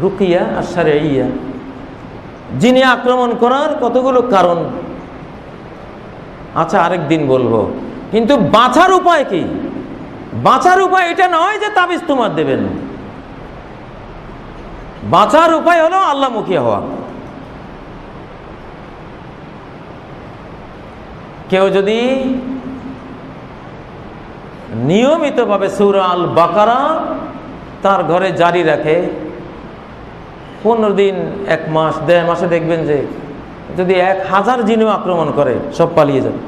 রুকিয়া আর সারে ইয়া যিনি আক্রমণ করার কতগুলো কারণ? আচ্ছা আরেক দিন বলব। কিন্তু বাঁচার উপায় কি? বাঁচার উপায় এটা নয় যে তাবিজ তোমার দেবেন। বাঁচার উপায় হলো আল্লাহমুখী হওয়া। কেউ যদি নিয়মিতভাবে সুরা আল বাকারা তার ঘরে জারি রাখে পনেরো দিন, এক মাস, দেড় মাসে দেখবেন যে যদি এক হাজার জিনিও আক্রমণ করে, সব পালিয়ে যাবে।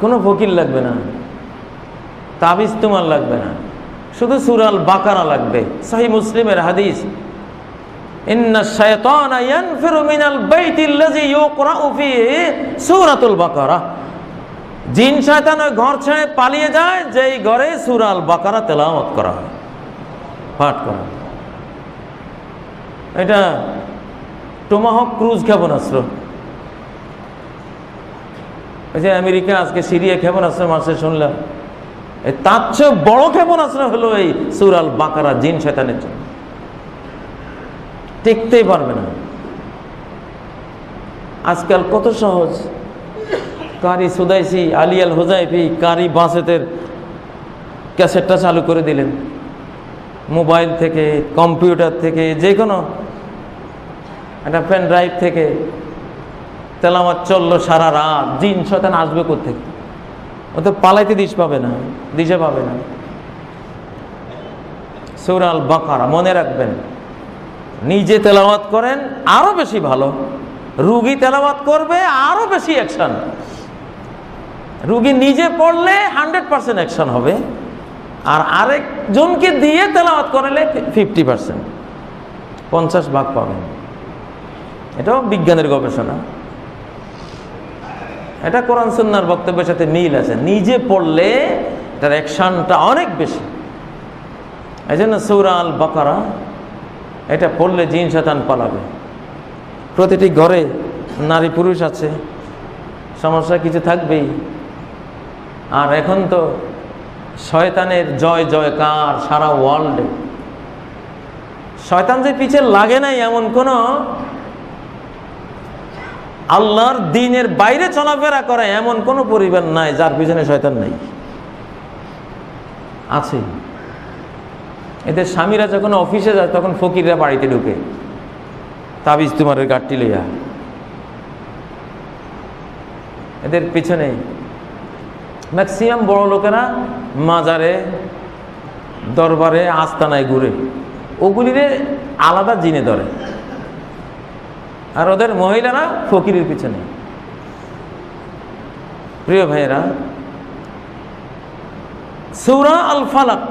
কোনো ফকির লাগবে না। তাবিজ তোমার লাগবে না। শুধু সুরাল বাকারা লাগবে। সাহি মুসলিমের হাদিস জিন ঘর ছেড়ে পালিয়ে যায়, যেই ঘরে সূরাল বাকারা তেলাওয়াত করা হয়। পাঠ করা। এটা টোমাহক ক্রুজ ক্ষেপণাস্ত্র ওই যে আমেরিকা আজকে সিরিয়া ক্ষেপণাস্ত্র মাসে শুনলাম। তার চেয়ে বড় ক্ষেপণাস্ত্র হলো এই সুরাল বাকারা, জিন শয়তানের জন্য। টিকতেই পারবে না। আজকাল কত সহজ। কারি সুদাইসি আলিয়াল হোজাইফি কারি বাসেতের ক্যাসেটটা চালু করে দিলেন। মোবাইল থেকে, কম্পিউটার থেকে যে কোনো একটা পেন ড্রাইভ থেকে তেলামাত চলল সারা রাত। দিন শতান আসবে কোথেকে ও তো পালাইতে দিশ পাবে না, দিশে পাবে না। সৌরাল বাঁকারা মনে রাখবেন, নিজে তেলাওয়াত করেন, আরও বেশি ভালো। রুগী তেলাওয়াত করবে, আরও বেশি অ্যাকশন রুগী নিজে পড়লে হান্ড্রেড পার্সেন্ট অ্যাকশন হবে। আর আরেকজনকে দিয়ে তেলাওয়াত করালে ফিফটি পার্সেন্ট পঞ্চাশ ভাগ পাবেন। এটাও বিজ্ঞানের গবেষণা। এটা কোরআন সুন্নার বক্তব্যের সাথে মিল আছে। নিজে পড়লে এটার অ্যাকশনটা অনেক বেশি। এই জন্য সৌরাল বাকারা এটা পড়লে জিন শতান পালাবে। প্রতিটি ঘরে নারী পুরুষ আছে, সমস্যা কিছু থাকবেই। আর এখন তো শয়তানের জয় জয়কার সারা ওয়ার্ল্ডে শয়তান যে পিছে লাগে নাই এমন কোনো আল্লাহর দিনের বাইরে চলাফেরা করে এমন কোনো পরিবার নাই, যার পিছনে শয়তান নাই। আছে। এদের স্বামীরা যখন অফিসে যায়, তখন ফকিররা বাড়িতে ঢুকে। তাবিজ তোমারের গাঠটি লইয়া। এদের পিছনে ম্যাক্সিমাম বড় লোকেরা মাজারে, দরবারে, আস্তানায় ঘুরে। ওগুলিরে আলাদা জিনে ধরে। আর ওদের মহিলারা ফকিরের পিছনে। প্রিয় ভাইয়েরা, সৌরা আল ফালাক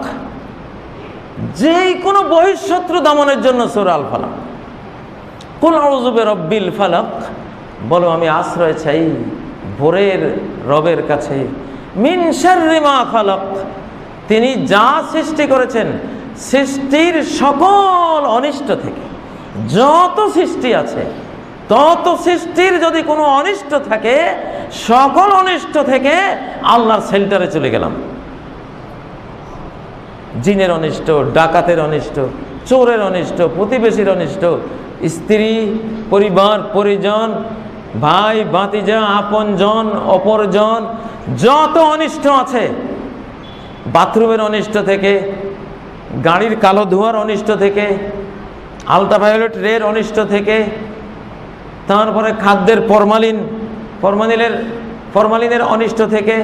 যে কোনো বহিঃশত্রু দমনের জন্য সৌরা আল ফালাক কুল আউজুবে রব্বিল ফালাক, বলো আমি আশ্রয় চাই ভোরের রবের কাছে। মিন শাররি মা ফালাক, তিনি যা সৃষ্টি করেছেন, সৃষ্টির সকল অনিষ্ট থেকে যত সৃষ্টি আছে তত সৃষ্টির যদি কোনো অনিষ্ট থাকে, সকল অনিষ্ট থেকে আল্লাহর সেন্টারে চলে গেলাম। জিনের অনিষ্ট, ডাকাতের অনিষ্ট, চোরের অনিষ্ট, প্রতিবেশীর অনিষ্ট, স্ত্রী, পরিবার, পরিজন, ভাই বাতিজা আপনজন, অপরজন, যত অনিষ্ট আছে, বাথরুমের অনিষ্ট থেকে, গাড়ির কালো ধোঁয়ার অনিষ্ট থেকে, আলট্রাভায়োলেট রের অনিষ্ট থেকে তারপরে খাদ্যের ফরমালিন, ফরমালিনের ফরমালিনের অনিষ্ট থেকে,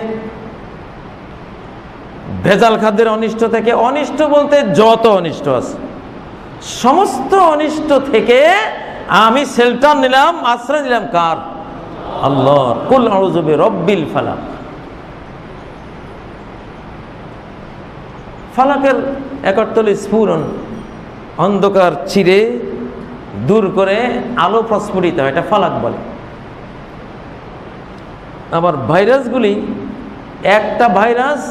ভেজাল খাদ্যের অনিষ্ট থেকে, অনিষ্ট বলতে যত অনিষ্ট আছে, সমস্ত অনিষ্ট থেকে আমি শেল্টার নিলাম, আশ্রয় নিলাম কার? আল্লাহ কুল আউজুবে রব্বিল ফালাক। ফালাকের একরতলি স্ফুরণ, অন্ধকার চিরে দূর করে আলো প্রস্ফুটিত হয়, এটা ফালাক বলে। আবার ভাইরাসগুলি, একটা ভাইরাস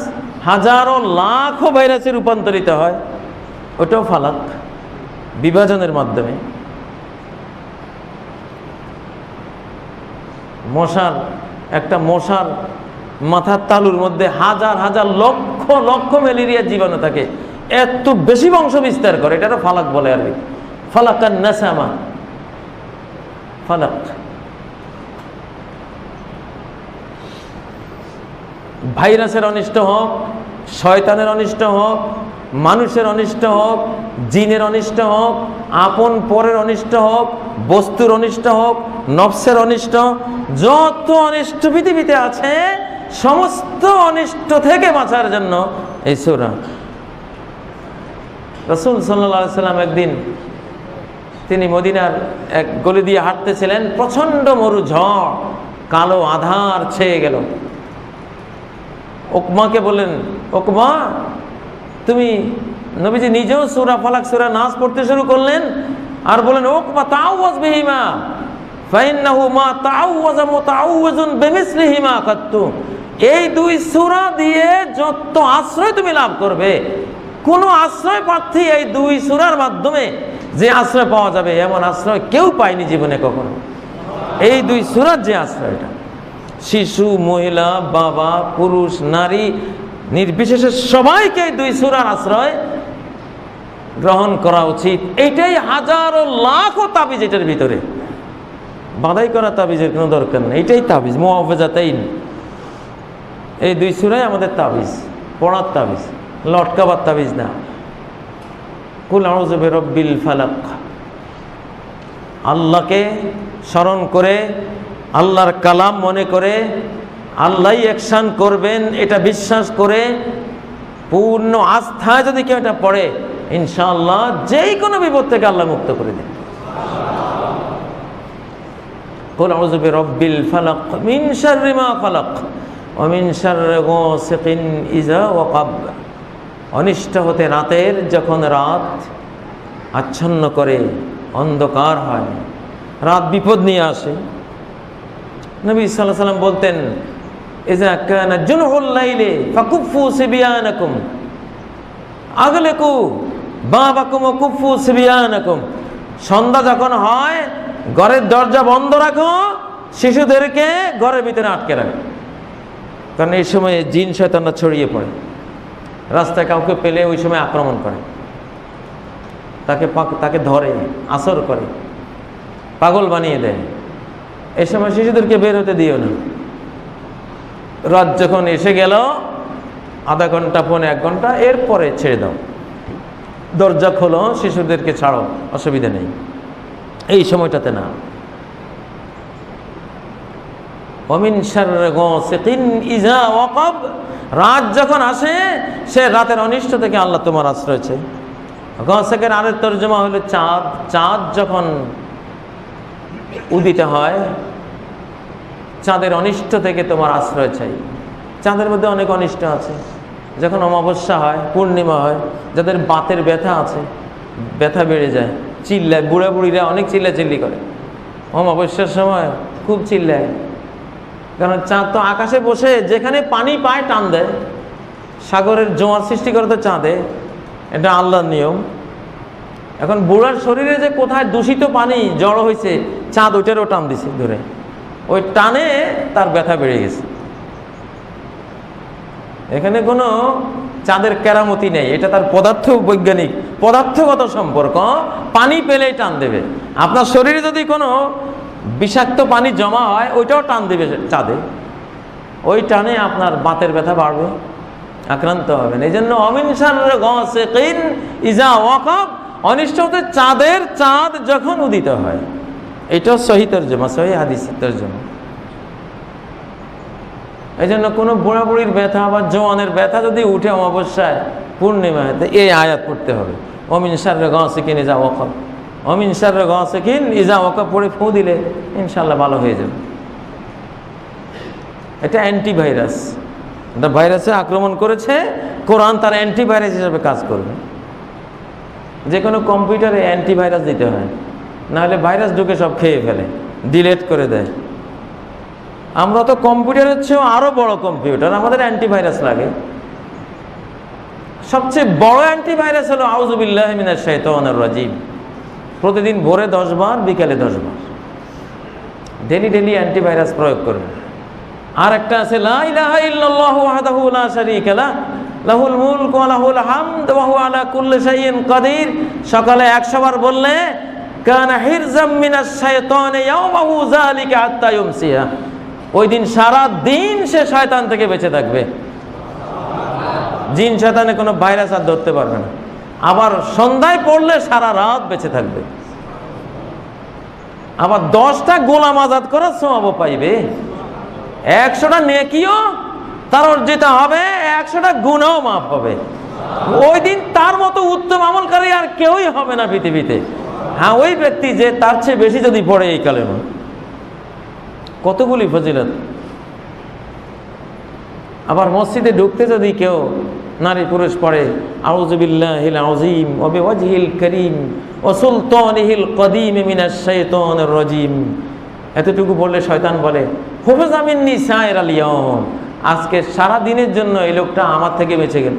হাজারো লাখো ভাইরাসে রূপান্তরিত হয়, ওটাও ফালাক বিভাজনের মাধ্যমে। মশার একটা মশার মাথার তালুর মধ্যে হাজার হাজার লক্ষ লক্ষ ম্যালেরিয়া জীবাণু থাকে। এত বেশি বংশ বিস্তার করে এটা ফালাক বলে আর কি ফালাকান নাসামা। ফালাক। ভাইরাসের অনিষ্ট হোক, শয়তানের অনিষ্ট হোক, মানুষের অনিষ্ট হোক, জিনের অনিষ্ট হোক, আপন পরের অনিষ্ট হোক, বস্তুর অনিষ্ট হোক, নফসের অনিষ্ট, যত অনিষ্ট পৃথিবীতে আছে, সমস্ত অনিষ্ট থেকে বাঁচার জন্য এই সুরা। রসুল সাল্লা সাল্লাম একদিন তিনি মদিনার এক গলি দিয়ে হাঁটতেছিলেন, প্রচণ্ড মরু ঝড়, কালো আধার ছেয়ে গেল। ওকমাকে বললেন ওকমা তুমি নবীজি নিজেও সুরা ফালাক, সুরা নাচ পড়তে শুরু করলেন আর বলেন ওকমা তাওয়াজ বিহিমা, ফাইন্নাহু মা তাওয়াজা মুতাওয়াজুন বিমিসলিহিমা কাত্তু এই দুই সূরা দিয়ে যত আশ্রয় তুমি লাভ করবে, কোনো আশ্রয় প্রার্থী এই দুই সূরার মাধ্যমে যে আশ্রয় পাওয়া যাবে, এমন আশ্রয় কেউ পায়নি জীবনে কখনো। এই দুই সূরার যে আশ্রয়টা শিশু, মহিলা, বাবা, পুরুষ, নারী, নির্বিশেষে সবাইকে দুই সুরার আশ্রয় গ্রহণ করা উচিত। এইটাই হাজারো লাখো তাবিজ এটার ভিতরে। বাধাই করা তাবিজের কোনো দরকার নেই। এটাই তাবিজ মোয়াফেজাতেই এই দুই সুরাই আমাদের তাবিজ, পড়ার তাবিজ, লটকাবার তাবিজ না। কুল আউযু রব্বিল ফালাক আল্লাহকে স্মরণ করে আল্লাহর কালাম মনে করে আল্লাহ অ্যাকশান করবেন এটা বিশ্বাস করে পূর্ণ আস্থায় যদি কেউ এটা পড়ে ইনশাআল্লাহ যেই কোনো বিপদ থেকে আল্লাহ মুক্ত করে দেন قل أعوذ برب الفلق من شر ما خلق ومن شر غاسق إذا وقب অনিষ্ট হতে রাতের যখন রাত আচ্ছন্ন করে অন্ধকার হয়, রাত বিপদ নিয়ে আসে। নবী সাল্লাহ সাল্লাম বলতেন, ইজা কানা জুনহুল লাইলে ফাকুফু সিবিয়ানাকুম, আগলেকু বাবাকুম কুফু সিবিয়ানাকুম, সন্ধ্যা যখন হয়, ঘরের দরজা বন্ধ রাখো, শিশুদেরকে ঘরের ভিতরে আটকে রাখো। কারণ এই সময় জিন শয়তানরা ছড়িয়ে পড়ে। রাস্তায় কাউকে পেলে ওই সময় আক্রমণ করে। তাকে তাকে ধরে, আসর করে, পাগল বানিয়ে দেয়। এ সময় শিশুদেরকে বের হতে দিও না। রাত যখন এসে গেল, আধা ঘণ্টা, পৌনে এক ঘণ্টা, এরপরে ছেড়ে দাও। দরজা খোলো, শিশুদেরকে ছাড়ো, অসুবিধা নেই। এই সময়টাতে না। রাত যখন আসে, সে রাতের অনিষ্ট থেকে আল্লাহ তোমার আশ্রয় চাই গসেকের আরের তর্জমা হলো চাঁদ। চাঁদ যখন উদিত হয়, চাঁদের অনিষ্ট থেকে তোমার আশ্রয় চাই। চাঁদের মধ্যে অনেক অনিষ্ট আছে। যখন অমাবস্যা হয়, পূর্ণিমা হয়, যাদের বাতের ব্যথা আছে, ব্যথা বেড়ে যায়, চিল্লায় বুড়া বুড়িরা অনেক চিল্লা চিল্লি করে। অমাবস্যার সময় খুব চিল্লায়। কারণ চাঁদ তো আকাশে বসে, যেখানে পানি পায় টান দেয়। সাগরের জোয়ার সৃষ্টি করে তো চাঁদে। এটা আল্লাহর নিয়ম। এখন বুড়ার শরীরে যে কোথায় দূষিত পানি জড়ো হয়েছে, চাঁদ ওইটারও টান দিছে ধরে। ওই টানে তার ব্যথা বেড়ে গেছে। এখানে কোনো চাঁদের কেরামতি নেই। এটা তার পদার্থ বৈজ্ঞানিক, পদার্থগত সম্পর্ক। পানি পেলেই টান দেবে। আপনার শরীরে যদি কোনো বিষাক্ত পানি জমা হয়, ওইটাও টান দেবে চাঁদে। ওই টানে আপনার বাতের ব্যথা বাড়বে, আক্রান্ত হবেন। এই জন্য অমিনসার অনিষ্ট হতে চাঁদের চাঁদ যখন উদিত হয়। এটাও সহি তর্জমা, সহি হাদিস তর্জমা। এই জন্য কোনো বুড়া বুড়ির ব্যথা বা জোয়ানের ব্যথা যদি উঠে অমাবস্যায়, পূর্ণিমায় এই আয়াত পড়তে হবে। অমিন সারের গসেকিন ইজা ওয়াকাব। অমিন সারের গসেকিন, ইজা ওয়াকাব পড়ে ফু দিলে ইনশাল্লাহ ভালো হয়ে যাবে। এটা অ্যান্টিভাইরাস এটা ভাইরাসে আক্রমণ করেছে, কোরআন তার অ্যান্টিভাইরাস হিসাবে কাজ করবে। যে কোনো কম্পিউটারে অ্যান্টিভাইরাস দিতে হয়, নাহলে ভাইরাস ঢুকে সব খেয়ে ফেলে ডিলেট করে দেয়। আমরা তো কম্পিউটারের চেয়েও আরও বড় কম্পিউটার, আমাদের অ্যান্টিভাইরাস লাগে। সবচেয়ে বড় অ্যান্টিভাইরাস হলো আউজুবিল্লাহ মিনার শৈতানের রাজিম। প্রতিদিন ভোরে দশ বার, বিকালে দশ বার। ডেলি ডেলি অ্যান্টিভাইরাস প্রয়োগ করবে। আর একটা আছে লাহুল মুলক লাহুল হামদ ওয়া হুয়া আলা কুল্লি শাইইন কাদির। সকালে 100 বার বললে, কানা হিরজাম মিনাশ শাইতানি ইয়াওমাহু যালিকা হাত্তা ইউমসিয়া ওই দিন সারা দিন সে শয়তান থেকে বেঁচে থাকবে। জিন শয়তানে কোনো ভাইরাস আর ধরতে পারবে না। আবার সন্ধ্যায় পড়লে সারা রাত বেঁচে থাকবে। আবার দশটা গোলাম আজাদ করার সমাবও পাইবে। একশোটা নেকিও তার অর্জিত হবে, একশোটা গুণাও মাপ হবে। ওই দিন তার মতো উত্তম আমলকারী আর কেউই হবে না পৃথিবীতে। হ্যাঁ ওই ব্যক্তি যে তার চেয়ে বেশি যদি পড়ে এই কালেমা কতগুলি ফজিলত। আবার মসজিদে ঢুকতে যদি কেউ নারী পুরুষ পড়ে আউজুবিল্লাহিল আউজিম ওবে ওয়াজহিল করিম ও সুলতানিহিল কদিম মিনাশ শাইতানির রাজিম। এতটুকু বললে শয়তান বলে, হুফেজ আমিন নিসায়ের আলিয়ম আজকে সারা দিনের জন্য এই লোকটা আমার থেকে বেঁচে গেল।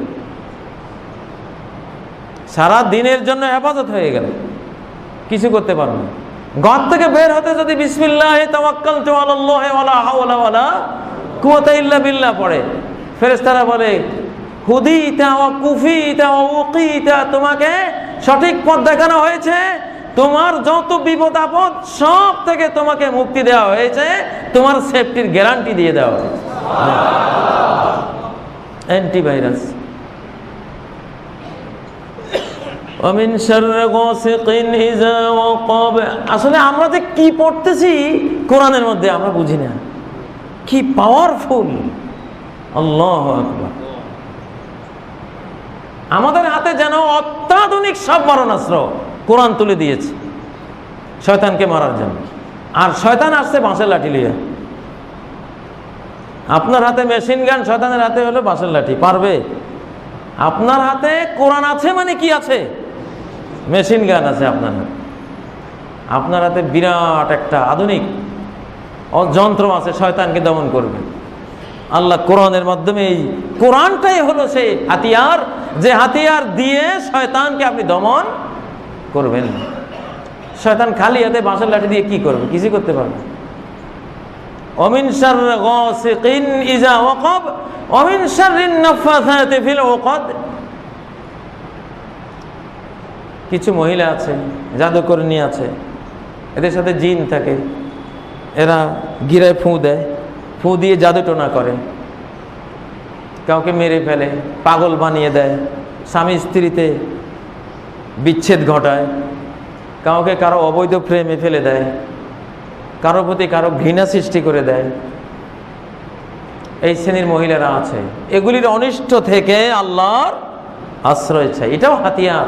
সারা দিনের জন্য হেফাজত হয়ে গেল। কিছু করতে পারবে না। ঘর থেকে বের হতে যদি বিসমিল্লাহ তাওয়াক্কাল তু আলাল্লাহ ওয়ালা হাওলা ওয়ালা কুওয়াতা ইল্লা বিল্লাহ পড়ে, ফেরেশতারা বলে হুদিতা ওয়া কুফিতা ওয়া উকিতা, তোমাকে সঠিক পথ দেখানো হয়েছে। তোমার যত বিপদ আপদ, সব থেকে তোমাকে মুক্তি দেওয়া হয়েছে। তোমার সেফটির গ্যারান্টি দিয়ে দেওয়া হয়েছে। অ্যান্টিভাইরাস আসলে আমরা যে কি পড়তেছি, কোরআনের মধ্যে আমরা বুঝি না। কি পাওয়ারফুল আল্লাহ আকবার। আমাদের হাতে যেন অত্যাধুনিক সব মারণাস্ত্র কোরআন তুলে দিয়েছে। শয়তানকে মারার জন্য। আর শয়তান আসছে বাঁশের লাঠি নিয়ে। আপনার হাতে মেশিন গান শয়তানের হাতে হলো বাঁশের লাঠি, পারবে? আপনার হাতে কোরআন আছে মানে কি আছে? মেশিন গান আছে আপনার হাতে। আপনার হাতে বিরাট একটা আধুনিক যন্ত্র আছে শয়তানকে দমন করবে। আল্লাহ কোরআনের মাধ্যমে এই কোরআনটাই হলো সেই হাতিয়ার। যে হাতিয়ার দিয়ে শয়তানকে আপনি দমন করবেন। শয়তান খালি হাতে বাঁশের লাঠি দিয়ে কি করবে? কিছু করতে পারবে ইজা ফিল কিছু মহিলা আছে, জাদুকরণী আছে, এদের সাথে জিন থাকে। এরা গিরায় ফুঁ দেয়। ফুঁ দিয়ে জাদুটোনা করে। কাউকে মেরে ফেলে, পাগল বানিয়ে দেয়, স্বামী স্ত্রীতে বিচ্ছেদ ঘটায়, কাউকে কারও অবৈধ প্রেমে ফেলে দেয়, কারও প্রতি কারও ঘৃণা সৃষ্টি করে দেয়। এই শ্রেণির মহিলারা আছে। এগুলির অনিষ্ট থেকে আল্লাহর আশ্রয় চাই। এটাও হাতিয়ার।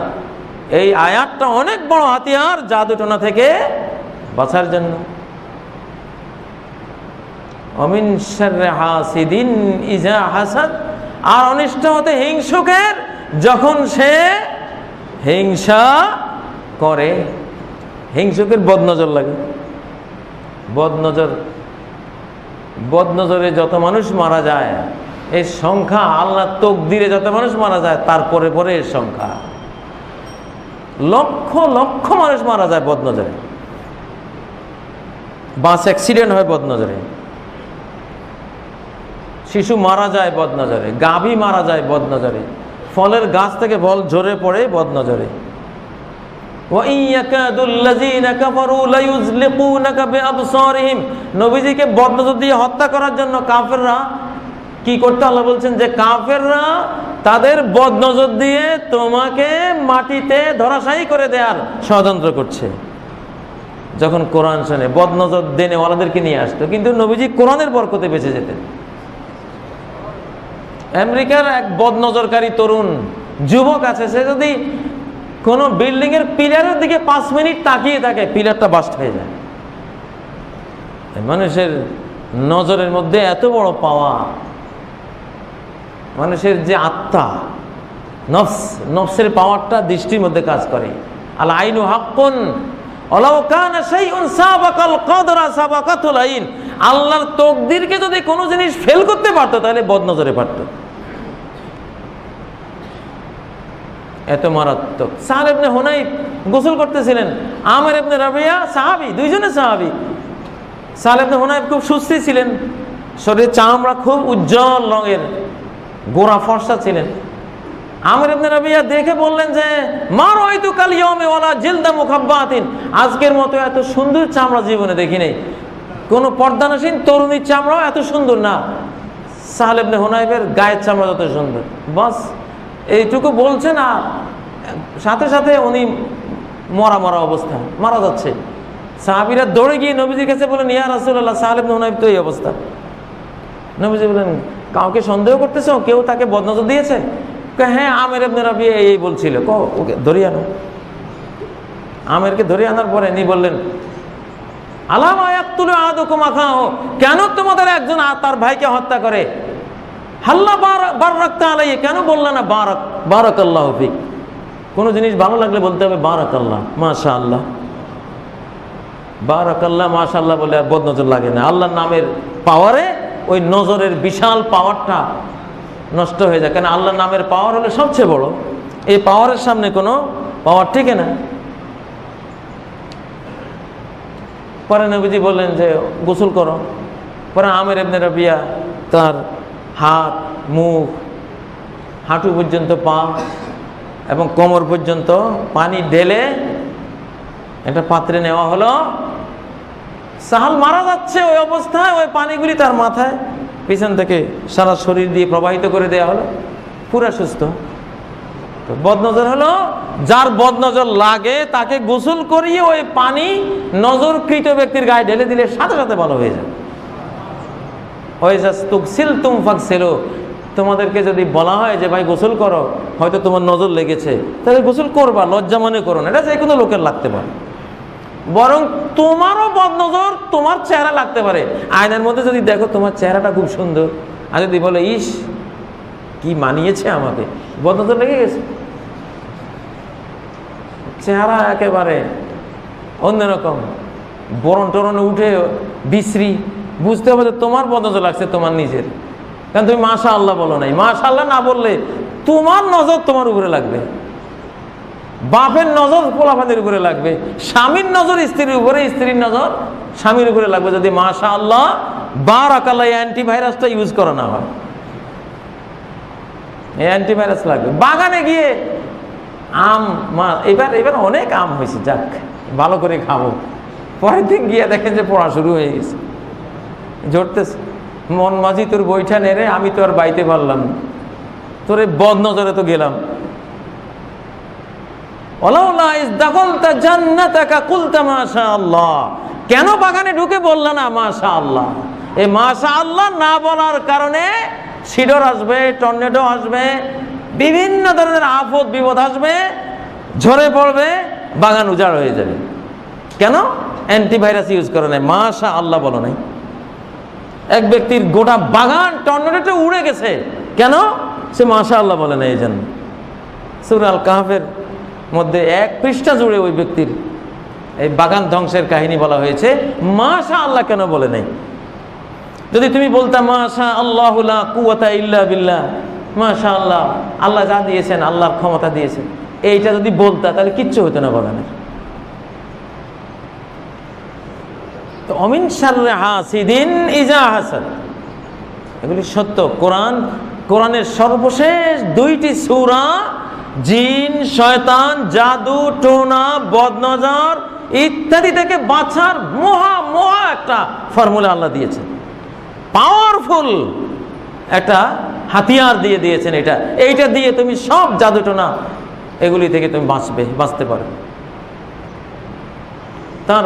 এই আয়াতটা অনেক বড় হাতিয়ার জাদুটোনা থেকে বাঁচার জন্য। অমিন হাসিদিন ইজা হাসাদ। আর অনিষ্ট হতে হিংসুকের যখন সে হিংসা করে, হিংসুকের বদনজর লাগে। বদনজর, বদনজরে যত মানুষ মারা যায়, এর সংখ্যা আল্লাহ তকদিরে যত মানুষ মারা যায় তারপরে পরে এর সংখ্যা। লক্ষ লক্ষ মানুষ মারা যায় বদনজরে। বাস অ্যাক্সিডেন্ট হয় বদনজরে। শিশু মারা যায় বদনজরে, গাভী মারা যায় বদনজরে, ফলের গাছ থেকে বল ঝরে পড়ে বদনজরে। নবীজিকে বদনজর দিয়ে হত্যা করার জন্য কাফেররা কি করতে আল্লাহ বলছেন যে কাফেররা তাদের বদনজর দিয়ে তোমাকে মাটিতে ধরাশায়ী করে দেয়ার ষড়যন্ত্র করছে। যখন কোরআন শোনে, বদনজর দেনে ওয়ালাদেরকে নিয়ে আসতো, কিন্তু নবীজি কোরআনের বরকতে বেঁচে যেতেন। আমেরিকার এক বদনজরকারী তরুণ যুবক আছে, সে যদি কোনো বিল্ডিং এর পিলারের দিকে পাঁচ মিনিট তাকিয়ে থাকে, পিলারটা বাস্ট হয়ে যায়। মানুষের নজরের মধ্যে এত বড় পাওয়া, মানুষের যে আত্মা, নফস, নফসের পাওয়ারটা দৃষ্টির মধ্যে কাজ করে। আল আইনু হাক্কুন আল্লাহর তকদিরকে যদি কোনো জিনিস ফেল করতে পারতো, তাহলে বদনজরে পারতো। এত মারাত্মক। সাহার এবনে হোনাই গোসল করতেছিলেন। আমার এবনে রাবিয়া সাহাবি দুইজনে সাহাবি। সাহাল এবনে হোনাই খুব সুস্থি ছিলেন। শরীরের চামড়া খুব উজ্জ্বল রঙের, গোড়া ফর্সা ছিলেন। আমির ইবনে রাবিয়া দেখে বললেন যে মা রাইতু কাল ইয়াউমে ওয়ালা জিলদা মুখাব্বাতিন। আজকের মতো এত সুন্দর চামড়া জীবনে দেখি নাই। কোনো পর্দানাসীন তরুণীর চামড়াও এত সুন্দর না। সাহেল হুনাইবের গায়ের চামড়া যত সুন্দর। বাস এইটুকু বলছেন আর সাথে সাথে উনি মরা মরা অবস্থা, মারা যাচ্ছে। সাহাবিরা দৌড়ে গিয়ে নবীজির কাছে বলেন, ইয়া রাসূলুল্লাহ সাহেল ইবনে হুনাইব তো এই অবস্থা। নবীজি বলেন, কাউকে সন্দেহ করতেছ? কেউ তাকে বদনজর দিয়েছে? হ্যাঁ আমের রবি এই বলছিল। ক ওকে ধরিয়ে আনো। আমেরকে ধরে আনার পরে নি বললেন, আলাম আয়াতুল আদুকুম আখাহ? কেন তোমাদের একজন তার ভাইকে হত্যা করে? হাল্লা বার বার রাখতে আলাই কেন বললে না বারাক বারাক আল্লাহ ফিক? কোনো জিনিস ভালো লাগলে বলতে হবে বারাক আল্লাহ মাশা আল্লাহ বারাক আল্লাহ মাশা আল্লাহ বলে আর বদনজর লাগে না। আল্লাহর নামের পাওয়ারে ওই নজরের বিশাল পাওয়ারটা নষ্ট হয়ে যায়। কেন আল্লাহর নামের পাওয়ার হলে সবচেয়ে বড়। এই পাওয়ারের সামনে কোনো পাওয়ার টিকে না। পরে নবীজি বললেন যে, গোসল করো। পরে আমের এমনি রবিয়া তার হাত, মুখ, হাঁটু পর্যন্ত পা এবং কোমর পর্যন্ত পানি ঢেলে একটা পাত্রে নেওয়া হলো। সাহাল মারা যাচ্ছে ওই অবস্থায়, ওই পানিগুলি তার মাথায়। পিছন থেকে সারা শরীর দিয়ে প্রবাহিত করে দেওয়া হলো। পুরা সুস্থ। তো বদনজর হলো, যার বদনজর লাগে তাকে গোসল করিয়ে ওই পানি নজরকৃত ব্যক্তির গায়ে ঢেলে দিলে সাথে সাথে ভালো হয়ে যায়। তুম তোমাদেরকে যদি বলা হয় যে, ভাই, গোসল করো, হয়তো তোমার নজর লেগেছে। তাহলে গোসল করবা, লজ্জা মনে করো না। এটা যে কোনো লোকের লাগতে পারে। বরং তোমারও বদনজর তোমার চেহারা লাগতে পারে। আয়নার মধ্যে যদি দেখো তোমার চেহারাটা খুব সুন্দর, আর যদি বলে, ইস, কি মানিয়েছে আমাকে? বদনজর লেগে গেছে। চেহারা একেবারে অন্যরকম। বরণ টরণে উঠে বিশ্রী। বুঝতে হবে যে তোমার বদনজর লাগছে, তোমার নিজের। কারণ তুমি মাশা আল্লাহ বলো নাই। মাশা আল্লাহ না বললে তোমার নজর তোমার উপরে লাগবে। বাপের নজর পোলাপানের উপরে লাগবে। স্বামীর নজর স্ত্রীর উপরে, স্ত্রীর নজর স্বামীর উপরে লাগবে। যদি মাশা আল্লাহ বার আকাল্লা অ্যান্টিভাইরাসটা ইউজ করা না হয়। অ্যান্টিভাইরাস লাগবে। বাগানে গিয়ে আম, মা, এবার এবার অনেক আম হয়েছে, যাক, ভালো করে খাব। পরের দিন গিয়ে দেখেন যে পড়া শুরু হয়ে গেছে। জড়তেছে মন মাঝি তোর বইটা নেড়ে, আমি তো আর বাইতে পারলাম না। তোর এই বদ নজরে তো গেলাম। কেন বাগানে ঢুকে বললা না মাশা আল্লাহ এই মাশা আল্লাহ না বলার কারণে সিডর আসবে, টর্নেডো আসবে, বিভিন্ন ধরনের আফত বিপদ আসবে, ঝরে পড়বে, বাগান উজাড় হয়ে যাবে। কেন? অ্যান্টিভাইরাস ইউজ করে নাই। মাশা আল্লাহ বলো নাই। এক ব্যক্তির গোটা বাগান টর্নেডোতে উড়ে গেছে। কেন? সে মাশা আল্লাহ বলে না এই জন্য। সুরাল কাহাফের মধ্যে এক পৃষ্ঠা জুড়ে ওই ব্যক্তির এই বাগান ধ্বংসের কাহিনী বলা হয়েছে। মাশা আল্লাহ কেন বলে নাই? যদি তুমি বলতা মাশা আল্লাহ কুয়াতা ইল্লা বিল্লাহ মাশা আল্লাহ আল্লাহ যা দিয়েছেন, আল্লাহর ক্ষমতা দিয়েছেন। এইটা যদি বলতা, তাহলে কিচ্ছু হতো না বাগানের। তো অমিন সার্রে হাসিদিন ইজা হাসান। এগুলি সত্য। কোরআন, কোরআনের সর্বশেষ দুইটি সূরা, জিন, শয়তান, জাদু, টোনা, বদনজর ইত্যাদি থেকে বাঁচার মহা মহা একটা ফর্মুলা আল্লাহ দিয়েছেন। পাওয়ারফুল একটা হাতিয়ার দিয়ে দিয়েছেন এটা। এইটা দিয়ে তুমি সব জাদু, টোনা, এগুলি থেকে তুমি বাঁচবে, বাঁচতে পারো